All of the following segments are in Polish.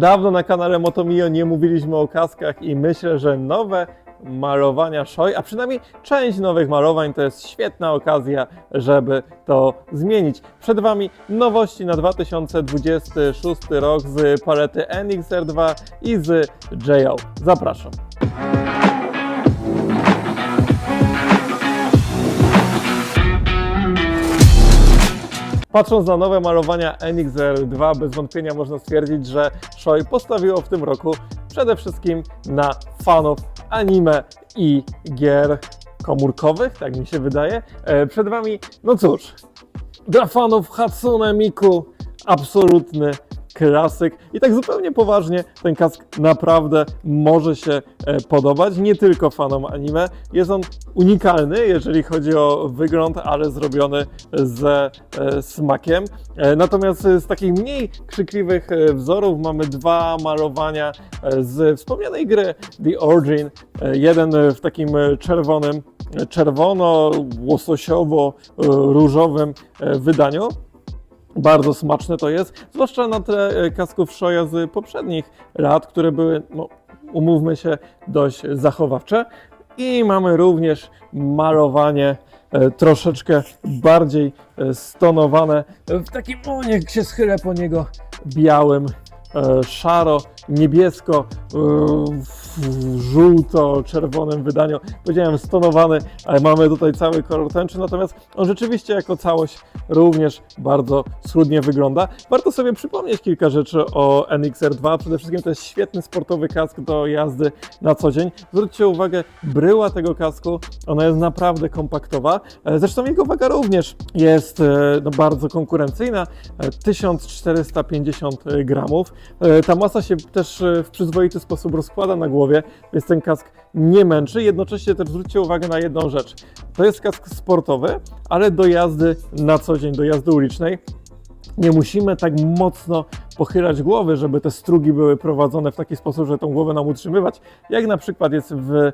Dawno na kanale Motomio nie mówiliśmy o kaskach i myślę, że nowe malowania Shoei, a przynajmniej część nowych malowań to jest świetna okazja, żeby to zmienić. Przed Wami nowości na 2026 rok z palety NXR2 i z JO. Zapraszam. Patrząc na nowe malowania NXR2, bez wątpienia można stwierdzić, że Shoei postawiło w tym roku przede wszystkim na fanów anime i gier komórkowych, tak mi się wydaje. E, Przed Wami, no cóż, dla fanów Hatsune Miku absolutny klasyk. I tak zupełnie poważnie, ten kask naprawdę może się e, podobać, nie tylko fanom anime. Jest on unikalny, jeżeli chodzi o wygląd, ale zrobiony ze e, smakiem. E, Natomiast z takich mniej krzykliwych wzorów mamy dwa malowania z wspomnianej gry The Origin. Jeden w takim czerwonym, czerwono-łososiowo-różowym wydaniu. Bardzo smaczne to jest, zwłaszcza na tle e, kasków Shoya z poprzednich lat, które były, no, umówmy się, dość zachowawcze. I mamy również malowanie e, troszeczkę bardziej e, stonowane w takim, o niech się schylę po niego, białym, szaro, niebiesko, e, w żółto-czerwonym wydaniu. Powiedziałem stonowany, ale mamy tutaj cały kolor tęczy, natomiast on rzeczywiście jako całość również bardzo schludnie wygląda. Warto sobie przypomnieć kilka rzeczy o NXR2. Przede wszystkim to jest świetny sportowy kask do jazdy na co dzień. Zwróćcie uwagę, bryła tego kasku, ona jest naprawdę kompaktowa. E, Zresztą jego waga również jest e, no, bardzo konkurencyjna, e, 1450 gramów. Ta masa się też e, w przyzwoity sposób rozkłada na głowie, więc ten kask nie męczy. Jednocześnie też zwróćcie uwagę na jedną rzecz. To jest kask sportowy, ale do jazdy na co dzień, do jazdy ulicznej nie musimy tak mocno pochylać głowy, żeby te strugi były prowadzone w taki sposób, żeby tą głowę nam utrzymywać, jak na przykład jest w e,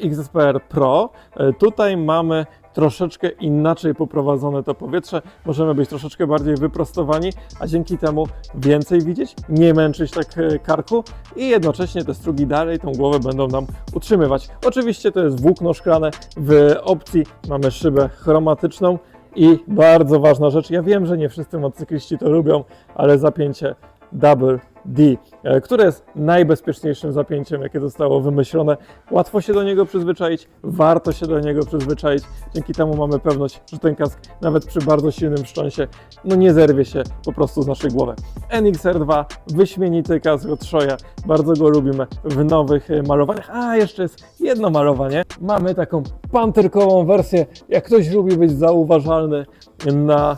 XSPR Pro. E, Tutaj mamy troszeczkę inaczej poprowadzone to powietrze, możemy być troszeczkę bardziej wyprostowani, a dzięki temu więcej widzieć, nie męczyć tak e, karku i jednocześnie te strugi dalej tą głowę będą nam utrzymywać. Oczywiście to jest włókno szklane, w opcji. Mamy szybę chromatyczną, i bardzo ważna rzecz, ja wiem, że nie wszyscy motocykliści to lubią, ale zapięcie Double D, e, które jest najbezpieczniejszym zapięciem, jakie zostało wymyślone. Łatwo się do niego przyzwyczaić, warto się do niego przyzwyczaić. Dzięki temu mamy pewność, że ten kask nawet przy bardzo silnym wstrząsie no nie zerwie się po prostu z naszej głowy. NXR2, wyśmienity kask od Shoya, bardzo go lubimy w nowych e, malowaniach. A, jeszcze jest jedno malowanie. Mamy taką panterkową wersję. Jak ktoś lubi być zauważalny na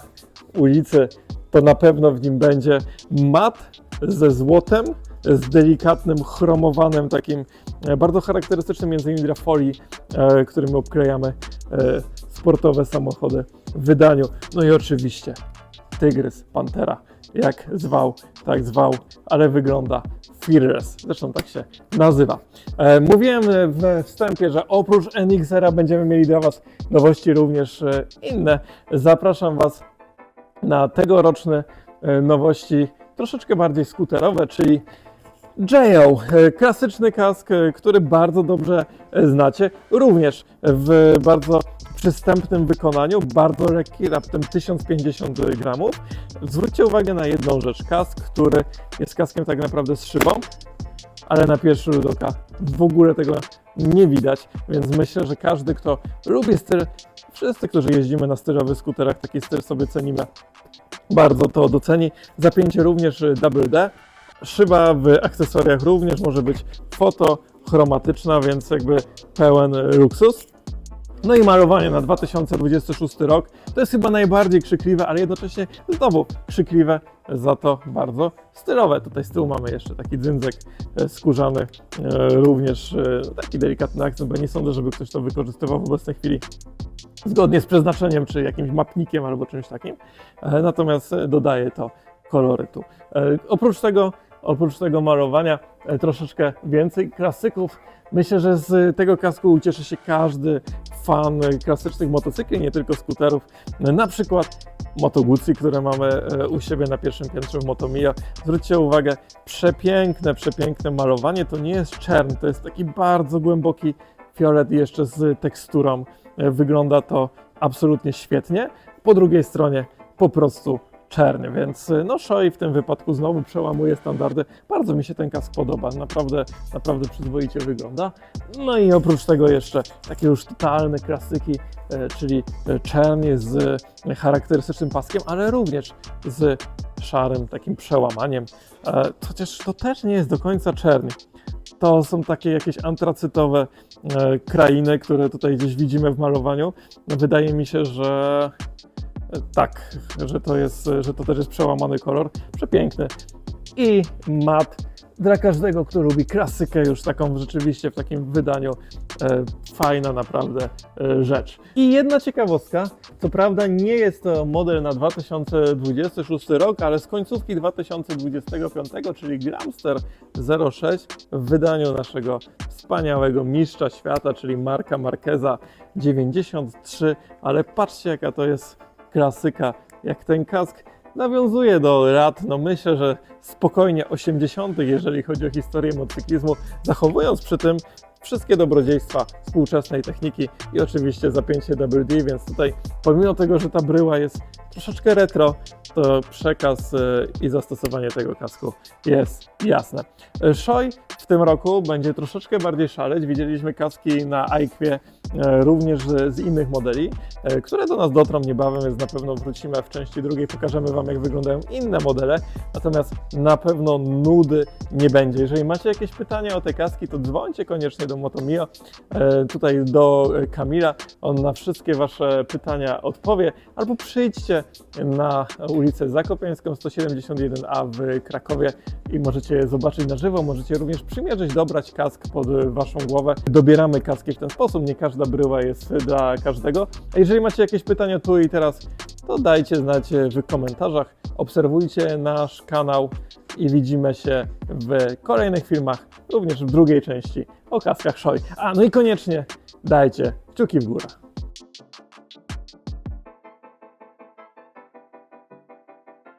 ulicy, to na pewno w nim będzie mat ze złotem, z delikatnym, chromowanym, takim e, bardzo charakterystycznym między innymi dla folii, e, którym obklejamy e, sportowe samochody w wydaniu. No i oczywiście tygrys, pantera, jak zwał, tak zwał, ale wygląda Fearless, zresztą tak się nazywa. E, mówiłem w wstępie, że oprócz NXR-a będziemy mieli dla Was nowości również inne. Zapraszam Was na tegoroczne e, nowości troszeczkę bardziej skuterowe, czyli JO, e, klasyczny kask, e, który bardzo dobrze znacie, również w bardzo przystępnym wykonaniu, bardzo lekki, raptem 1050 gramów. Zwróćcie uwagę na jedną rzecz, kask, który jest kaskiem tak naprawdę z szybą, ale na pierwszy rzut oka w ogóle tego nie widać, więc myślę, że każdy, kto lubi styl, wszyscy, którzy jeździmy na stylowych skuterach, taki styl sobie cenimy, bardzo to doceni. Zapięcie również y, Double D. Szyba w akcesoriach również może być fotochromatyczna, więc jakby pełen y, luksus. No i malowanie na 2026 rok to jest chyba najbardziej krzykliwe, ale jednocześnie znowu krzykliwe, za to bardzo stylowe. Tutaj z tyłu mamy jeszcze taki dzyndzek e, skórzany, e, również e, taki delikatny akcent, bo nie sądzę, żeby ktoś to wykorzystywał w obecnej chwili zgodnie z przeznaczeniem, czy jakimś mapnikiem albo czymś takim. Natomiast dodaje to kolorytu. Oprócz tego, oprócz tego malowania e, troszeczkę więcej klasyków. Myślę, że z tego kasku ucieszy się każdy fan e, klasycznych motocykli, nie tylko skuterów. E, Na przykład Moto Guzzi, które mamy e, u siebie na pierwszym piętrze w Motomio. Zwróćcie uwagę, przepiękne, przepiękne malowanie. To nie jest czern, to jest taki bardzo głęboki fiolet jeszcze z teksturą. E, Wygląda to absolutnie świetnie. Po drugiej stronie po prostu czerny, więc y, no Shoei w tym wypadku znowu przełamuje standardy. Bardzo mi się ten kask podoba, naprawdę, naprawdę przyzwoicie wygląda. No i oprócz tego jeszcze takie już totalne klasyki, e, czyli e, czernie z e, charakterystycznym paskiem, ale również z szarym takim przełamaniem. Chociaż to też nie jest do końca czerny. To są takie jakieś antracytowe krainy, które tutaj gdzieś widzimy w malowaniu. Wydaje mi się, że tak, że to, jest, że to też jest przełamany kolor. Przepiękny. I mat dla każdego, kto lubi klasykę, już taką rzeczywiście w takim wydaniu e, fajna naprawdę e, rzecz. I jedna ciekawostka, co prawda nie jest to model na 2026 rok, ale z końcówki 2025, czyli Gramster 06 w wydaniu naszego wspaniałego mistrza świata, czyli Marka Marqueza 93, ale patrzcie jaka to jest klasyka, jak ten kask nawiązuje do lat, no myślę, że spokojnie 80., jeżeli chodzi o historię motocyklizmu, zachowując przy tym wszystkie dobrodziejstwa współczesnej techniki i oczywiście zapięcie WD, więc tutaj pomimo tego, że ta bryła jest troszeczkę retro, to przekaz y, i zastosowanie tego kasku jest jasne. Y, Shoei w tym roku będzie troszeczkę bardziej szaleć. Widzieliśmy kaski na e, również z innych modeli, e, które do nas dotrą niebawem, więc na pewno wrócimy w części drugiej, pokażemy Wam jak wyglądają inne modele, natomiast na pewno nudy nie będzie. Jeżeli macie jakieś pytania o te kaski, to dzwońcie koniecznie do Motomio, e, tutaj do e, Kamila, on na wszystkie Wasze pytania odpowie, albo przyjdźcie na ulicę Zakopiańską 171A w Krakowie i możecie je zobaczyć na żywo, możecie również przymierzyć, dobrać kask pod Waszą głowę. Dobieramy kaski w ten sposób, nie każda bryła jest dla każdego. A jeżeli macie jakieś pytania tu i teraz, to dajcie znać w komentarzach. Obserwujcie nasz kanał i widzimy się w kolejnych filmach, również w drugiej części o kaskach Shoei. A no i koniecznie dajcie kciuki w górę.